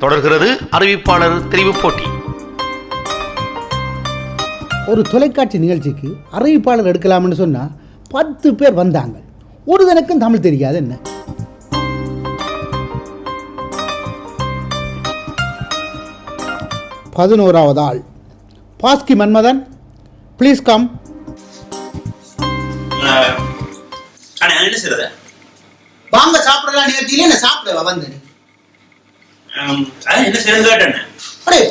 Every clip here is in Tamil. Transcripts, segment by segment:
தொடர்கிறது அறிவிப்பாளர் தெரிவு போட்டி. ஒரு தொலைக்காட்சி நிகழ்ச்சிக்கு அறிவிப்பாளர் எடுக்கலாம்னு சொன்னால் பத்து பேர் வந்தாங்க. ஒரு தனக்கும் தமிழ் தெரியாது என்ன? பதினோராவது ஆள். பாஸ்கி மன்மதன் ப்ளீஸ் கம் அண்ணா என்ன செய்யறது வாங்க சாப்பிடலாம் நிகழ்ச்சியில என்ன சாப்பிடவா? வந்து அது என்ன செய்யறது கேட்டேன் அடே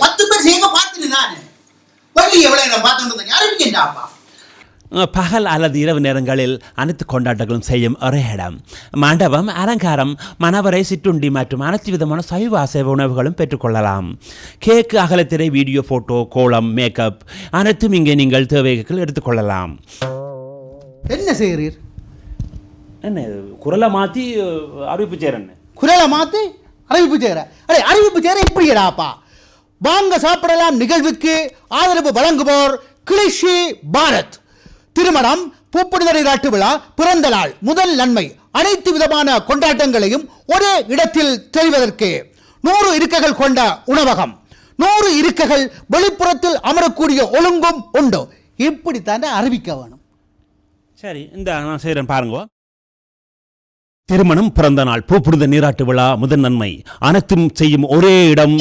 பத்து பேர் செய்ய பார்த்துன்னு நானு. வள்ளி எவ்வளவு நான் பார்த்துட்டு இருந்தேன் அறிவிக்கின்றாப்பா? பகல் அல்லது இரவு நேரங்களில் அனைத்து கொண்டாட்டங்களும் செய்யும் ஒரே இடம். மண்டபம் அலங்காரம் மணவரை சிற்றுண்டி மற்றும் அனைத்து விதமான சைவ அசைவ உணவுகளும் பெற்றுக்கொள்ளலாம் கேக்கு அகலத்திரை வீடியோ ஃபோட்டோ கோலம் மேக்கப் அனைத்தும் இங்கே நீங்கள் தேவைகள் எடுத்துக்கொள்ளலாம் என்ன செய்கிறீர்? என்ன குரலை மாற்றி அறிவிப்பு சேரன் குரலை மாத்தி? அறிவிப்பு செய்கிற அடே அறிவிப்பு செய்கிற இப்படியடாப்பா வாங்க சாப்பிடலாம் நிகழ்வுக்கு ஆதரவு வழங்குவோர் கிளிஷி பாரத். திருமணம் பூப்படுதலை நாட்டு விழா பிறந்த நாள் முதல் நன்மை அனைத்து விதமான கொண்டாட்டங்களையும் ஒரே இடத்தில் தெரிவதற்கு நூறு இருக்கைகள் கொண்ட உணவகம் நூறு இருக்கைகள் வெளிப்புறத்தில் அமரக்கூடிய ஒழுங்கும் உண்டு. இப்படித்தானே அறிவிக்க வேணும். சரி இந்த நான் செய்கிறேன் பாருங்க. திருமணம் பிறந்த நாள். பூப்புனித நீராட்டு விழா முதன் நன்மை. அனைத்தும் செய்யும் ஒரே இடம்.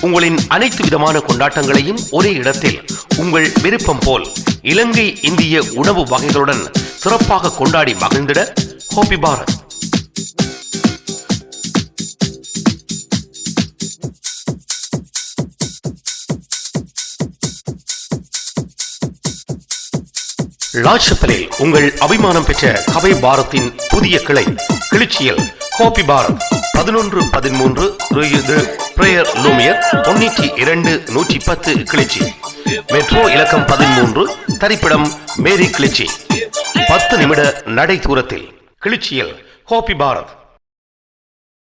உங்களின் அனைத்து விதமான கொண்டாட்டங்களையும் ஒரே இடத்தில் உங்கள் விருப்பம் போல் இலங்கை இந்திய உணவு வகைகளுடன் சிறப்பாக கொண்டாடி மகிழ்ந்திட ஹோபி பாரத். லாட்சப்பலில் உங்கள் அபிமானம் பெற்ற கவை பாரத்தின் புதிய கிளை கிளிச்சியில் கோபி பாரத். பதினொன்று பதிமூன்று பிரேயர் லூமியர் தொண்ணூற்றி இரண்டு நூற்றி பத்து கிளிச்சி. மெட்ரோ இலக்கம் பதிமூன்று தரிப்பிடம் மேரி கிளிச்சி. பத்து நிமிட நடை தூரத்தில் கிளிச்சியில் கோபி பாரத்.